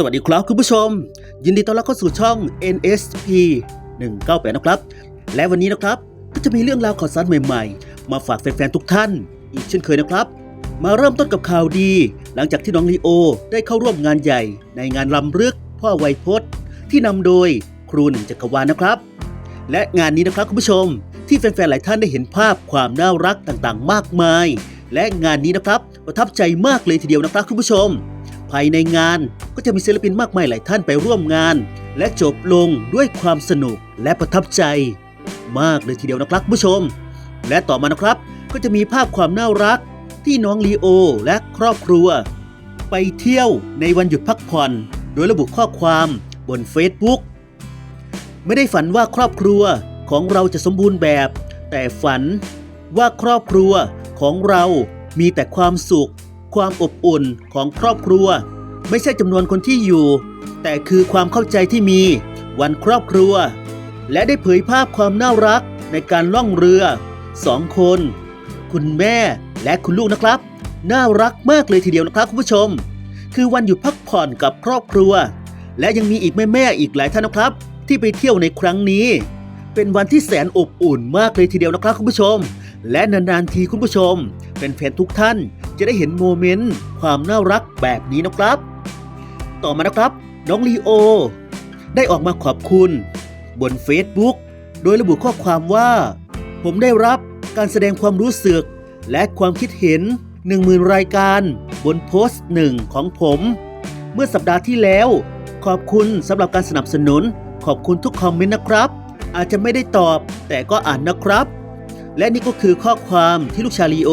สวัสดีครับคุณผู้ชม ยินดีต้อนรับเข้าสู่ช่อง NSP 198 นะครับ และวันนี้นะครับก็จะมีเรื่องราวข่าวสารใหม่ๆ มาฝากแฟนๆทุกท่าน อีกเช่นเคยนะครับ มาเริ่มต้นกับข่าวดี หลังจากที่น้องลีโอได้เข้าร่วมงานใหญ่ ในงานลำลึกพ่อไวยพจน์ที่นำโดยครูหนึ่งจักรวาลนะครับ และงานนี้นะครับคุณผู้ชม ที่แฟนๆหลายท่านได้เห็นภาพความน่ารักต่างๆ มากมาย และงานนี้นะครับประทับใจมากเลยทีเดียวนะครับคุณผู้ชม ภายในงานก็จะมีศิลปินมากมายหลายท่านไปร่วมงาน และจบลงด้วยความสนุกและประทับใจ มากเลยทีเดียวนะครับผู้ชม และต่อมานะครับก็จะมีภาพความน่ารักที่น้องลีโอและครอบครัว ไปเที่ยวในวันหยุดพักผ่อน โดยระบุข้อความบน Facebook ไม่ได้ฝันว่าครอบครัวของเราจะสมบูรณ์แบบ แต่ฝันว่าครอบครัวของเรามีแต่ความสุข ความอบอุ่นของครอบครัว ไม่ใช่จำนวนคนที่อยู่ แต่คือความเข้าใจที่มี วันครอบครัว และได้เผยภาพความน่ารักในการล่องเรือสองคน คุณแม่และคุณลูกนะครับ น่ารักมากเลยทีเดียวนะครับคุณผู้ชม คือวันหยุดพักผ่อนกับครอบครัว และยังมีอีกแม่ๆอีกหลายท่านนะครับ ที่ไปเที่ยวในครั้งนี้ เป็นวันที่แสนอบอุ่นมากเลยทีเดียวนะครับคุณผู้ชม และนานๆทีคุณผู้ชม เป็นแฟนทุกท่าน จะได้เห็นโมเมนต์ความน่ารักแบบนี้นะครับ ต่อมานะครับ น้องลีโอ ได้ออกมาขอบคุณ บน Facebook โดยระบุข้อความว่า ผมได้รับการแสดงความรู้สึก และความคิดเห็น 10,000 รายการบนโพสต์หนึ่งของผม เมื่อสัปดาห์ที่แล้ว ขอบคุณสำหรับการสนับสนุน ขอบคุณทุกคอมเมนต์นะครับ อาจจะไม่ได้ตอบแต่ก็อ่านนะครับและนี่ก็คือข้อความที่ลูกชาลีโอ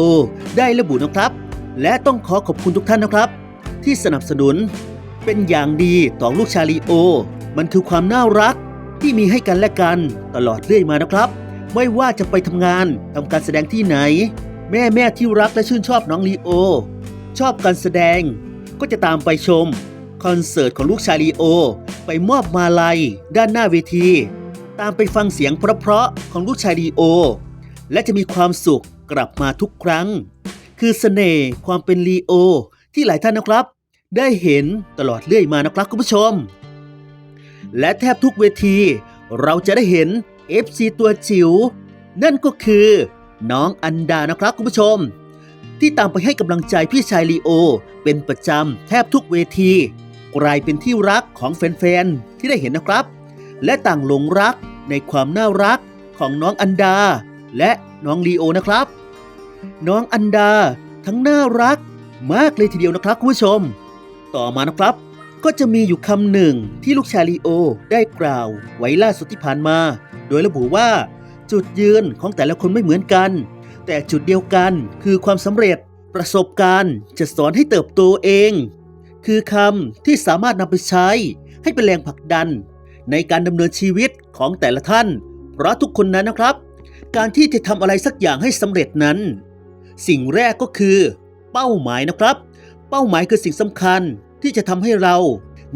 ได้ระบุนะครับ และต้องขอขอบคุณทุกท่านนะครับ ที่สนับสนุนเป็นอย่างดีต่อลูกชาลีโอ มันคือความน่ารักที่มีให้กันและกันตลอดเรื่อยมานะครับ ไม่ว่าจะไปทำงานทำการแสดงที่ไหน แม่แม่ที่รักและชื่นชอบน้องลีโอ ชอบการแสดง ก็จะตามไปชมคอนเสิร์ตของลูกชาลีโอ ไปมอบมาลัยด้านหน้าเวที ตามไปฟังเสียงเพราะๆของลูกชาลีโอ และจะมีความสุขกลับมาทุกครั้ง คือเสน่ห์ความเป็นลีโอ ที่หลายท่านนะครับ ได้เห็นตลอดเรื่อยมานะครับคุณผู้ชม และแทบทุกเวที เราจะได้เห็น FC ตัวจิ๋วนั่นก็คือน้องอันดานะครับคุณผู้ชม ที่ตามไปให้กำลังใจพี่ชายลีโอ เป็นประจำแทบทุกเวที กลายเป็นที่รักของแฟนๆที่ได้เห็นนะครับ และต่างหลงรักในความน่ารักของน้องอันดา และน้องลีโอนะครับ น้องอันดา ทั้งน่ารัก มากเลยทีเดียวนะครับคุณผู้ชม ต่อมานะครับ ก็จะมีอยู่คำหนึ่งที่ลูกชายลีโอได้กล่าวไว้ล่าสุดที่ผ่านมา โดยระบุว่า จุดยืนของแต่ละคนไม่เหมือนกัน แต่จุดเดียวกันคือความสำเร็จประสบการณ์จะสอนให้เติบโตเอง คือคำที่สามารถนำไปใช้ ให้เป็นแรงผลักดัน ในการดำเนินชีวิตของแต่ละท่าน เพราะทุกคนนั้นนะครับ การที่จะทำอะไรสักอย่างให้สำเร็จนั้น สิ่งแรกก็คือ เป้าหมายนะครับ เป้าหมายคือสิ่งสำคัญที่จะทำให้เรา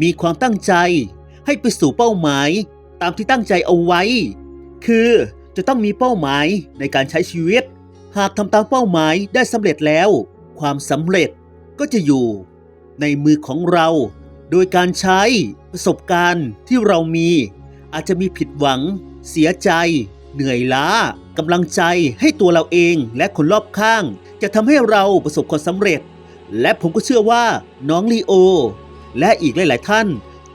มีความตั้งใจ ให้ไปสู่เป้าหมาย ตามที่ตั้งใจเอาไว้ คือจะต้องมีเป้าหมายในการใช้ชีวิต หากทำตามเป้าหมายได้สำเร็จแล้ว ความสำเร็จก็จะอยู่ ในมือของเรา โดยการใช้ประสบการณ์ที่เรามี อาจจะมีผิดหวัง เสียใจ เหนื่อยล้า กำลังใจให้ตัวเราเองและคนรอบข้าง จะทำให้เราประสบความสำเร็จ และผมก็เชื่อว่าน้องลีโอ และอีกหลาย ๆ ท่าน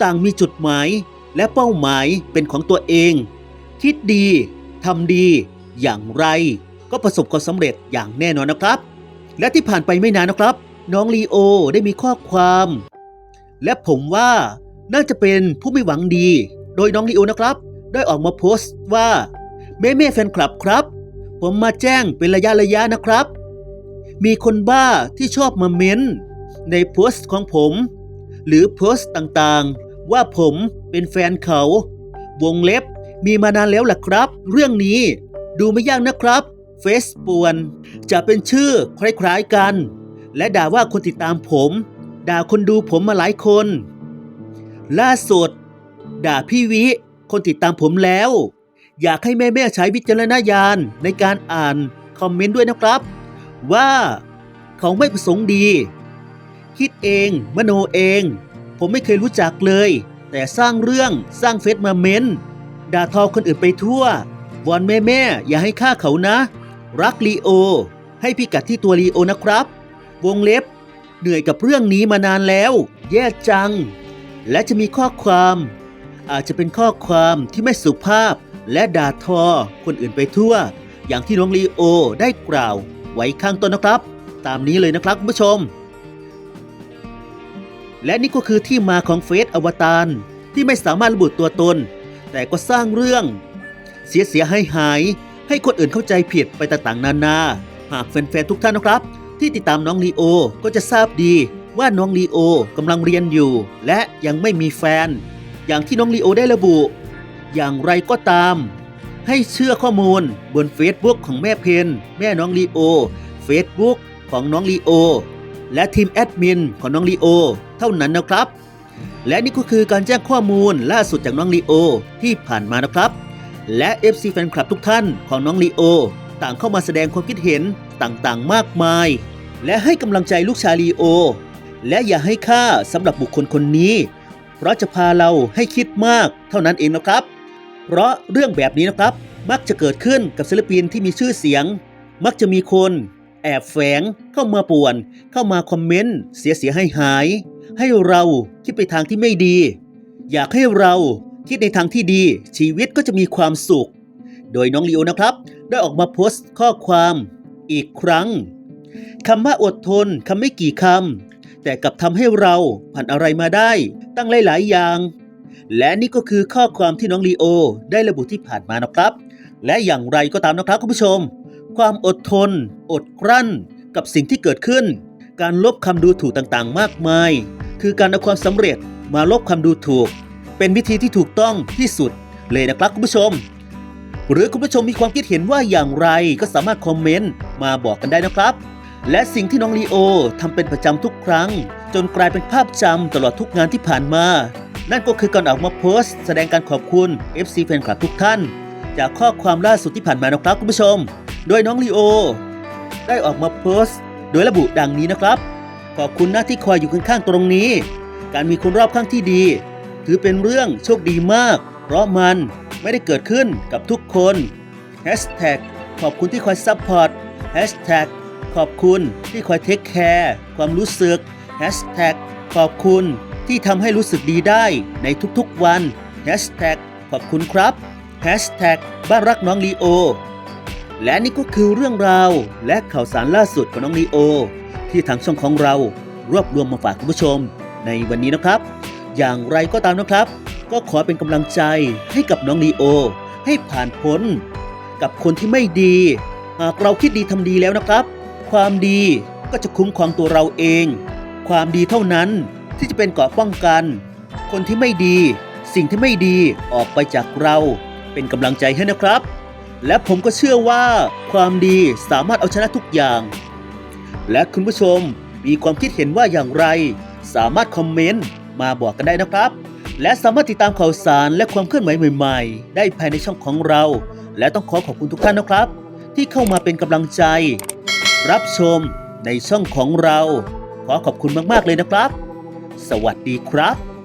ต่างมีจุดหมายและเป้าหมายเป็นของตัวเอง คิดดีทำดี อย่างไร ก็ประสบความสำเร็จอย่างแน่นอนนะครับ และที่ผ่านไปไม่นานนะครับ น้องลีโอได้มีข้อความ และผมว่าน่าจะเป็นผู้ไม่หวังดี โดยน้องลีโอนะครับ ได้ออกมาโพสต์ว่า แม่แม่ๆแฟนคลับครับ ผมมาแจ้งเป็นระยะระยะนะครับ มีคนบ้าที่ชอบมาเม้น ในโพสต์ของผม หรือโพสต์ต่างๆ ว่าผมเป็นแฟนเขา วงเล็บมีมานานแล้วล่ะครับ เรื่องนี้ดูไม่ยากนะครับเฟซปวนจะเป็นชื่อคล้ายๆกัน และด่าว่าคนติดตามผม ด่าคนดูผมมาหลายคน ล่าสุด ด่าพี่วิ คนติดตามผมแล้ว อยากให้แม่ๆใช้วิจารณญาณในการอ่านคอมเมนต์ด้วยนะครับ ว่าเขาไม่ประสงค์ดี คิดเอง มโนเอง ผมไม่เคยรู้จักเลย แต่สร้างเรื่องสร้างเฟซมาเม้นด่าทอคนอื่นไปทั่ววอนแม่แม่ๆอย่าให้ฆ่าเขานะ รักลีโอ ให้พิกัดที่ตัวลีโอนะครับ วงเล็บ เหนื่อยกับเรื่องนี้มานานแล้ว แย่จัง และจะมีข้อความ อาจจะเป็นข้อความที่ไม่สุภาพ และด่าทอคนอื่นไปทั่ว อย่างที่น้องลีโอได้กล่าวไว้ข้างต้นนะครับ ตามนี้เลยนะครับคุณผู้ชม และนี่ก็คือที่มาของเฟซอวตารที่ไม่สามารถระบุตัวตน แต่ก็สร้างเรื่อง เสียเสียหายหายให้คนอื่นเข้าใจผิดไปต่างๆนานา หากแฟนๆทุกท่านนะครับ ที่ติดตามน้องลีโอก็จะทราบดีว่าน้องลีโอกำลังเรียนอยู่ และยังไม่มีแฟน อย่างที่น้องลีโอได้ระบุ อย่างไรก็ตาม ให้เชื่อข้อมูลบน Facebook ของแม่เพนแม่น้องลีโอ Facebook ของน้องลีโอ และทีมแอดมินของน้องลีโอ เท่านั้นนะครับ และนี่ก็คือการแจ้งข้อมูลล่าสุดจากน้องลีโอที่ผ่านมานะครับ และ FC แฟนคลับทุกท่านของน้องลีโอ ต่างเข้ามาแสดงความคิดเห็นต่างๆ มากมาย และให้กำลังใจลูกชายลีโอ และอย่าให้ค่าสำหรับบุคคลคนนี้ เพราะจะพาเราให้คิดมากเท่านั้นเองนะครับ เพราะเรื่องแบบนี้นะครับ มักจะเกิดขึ้นกับศิลปินที่มีชื่อเสียง มักจะมีคนแอบแฝงเข้ามาป่วน เข้ามาคอมเมนต์เสียเสียให้หาย ให้เราคิดไปทางที่ไม่ดี อยากให้เราคิดในทางที่ดี ชีวิตก็จะมีความสุข โดยน้องลีโอนะครับ ได้ออกมาโพสต์ข้อความอีกครั้งคำว่าอดทนคำไม่กี่คำแต่กลับทำให้เราผ่านอะไรมาได้ ตั้งหลาย ๆ อย่าง และนี่ก็คือข้อความที่น้องลีโอ ได้ระบุที่ผ่านมานะครับ และอย่างไรก็ตามนะครับคุณผู้ชม ความอดทน อดกลั้น กับสิ่งที่เกิดขึ้น การลบคำดูถูกต่างๆ มากมาย คือการเอาความสำเร็จมาลบคำดูถูก เป็นวิธีที่ถูกต้องที่สุดเลยนะครับคุณผู้ชม หรือคุณผู้ชมมีความคิดเห็นว่าอย่างไรก็สามารถคอมเมนต์มาบอกกันได้นะครับ และสิ่งที่น้องลีโอทำเป็นประจำทุกครั้ง จนกลายเป็นภาพจำตลอดทุกงานที่ผ่านมา นั่นก็คือการออกมาโพสต์แสดงการขอบคุณ FC แฟนคลับทุกท่าน จากข้อความล่าสุดที่ผ่านมานะครับคุณผู้ชม โดยน้องลีโอ ได้ออกมาโพสต์ โดยระบุดังนี้นะครับ ขอบคุณหนะที่คอยอยู่ข้างๆตรงนี้ การมีคนรอบข้างที่ดี ถือเป็นเรื่องโชคดีมาก เพราะมันไม่ได้เกิดขึ้นกับทุกคน Hashtag ขอบคุณที่คอยซัพพอร์ต Hashtag ขอบคุณที่คอยเทคแคร์ความรู้สึก Hashtag ขอบคุณ ที่ทำให้รู้สึกดีได้ในทุกๆวัน Hashtag ขอบคุณครับ Hashtag บ้านรักน้องลีโอ และนี่ก็คือเรื่องราวและข่าวสารล่าสุดของน้องลีโอ ที่ทางช่องของเรารวบรวมมาฝากคุณผู้ชม ในวันนี้นะครับ อย่างไรก็ตามนะครับ ก็ขอเป็นกำลังใจให้กับน้องลีโอ ให้ผ่านพ้น กับคนที่ไม่ดี หากเราคิดดีทำดีแล้วนะครับ ความดีก็จะคุ้มครองตัวเราเอง ความดีเท่านั้น ที่จะเป็นเกราะป้องกัน คนที่ไม่ดี สิ่งที่ไม่ดีออกไปจากเรา เป็นกำลังใจให้นะครับ และผมก็เชื่อว่าความดีสามารถเอาชนะทุกอย่าง และคุณผู้ชมมีความคิดเห็นว่าอย่างไร สามารถคอมเมนต์มาบอกกันได้นะครับ และสามารถติดตามข่าวสารและความเคลื่อนไหวใหม่ ๆ ได้ภายในช่องของเรา และต้องขอขอบคุณทุกท่านนะครับ ที่เข้ามาเป็นกำลังใจ รับชมในช่องของเรา ขอขอบคุณมาก ๆ เลยนะครับ สวัสดีครับ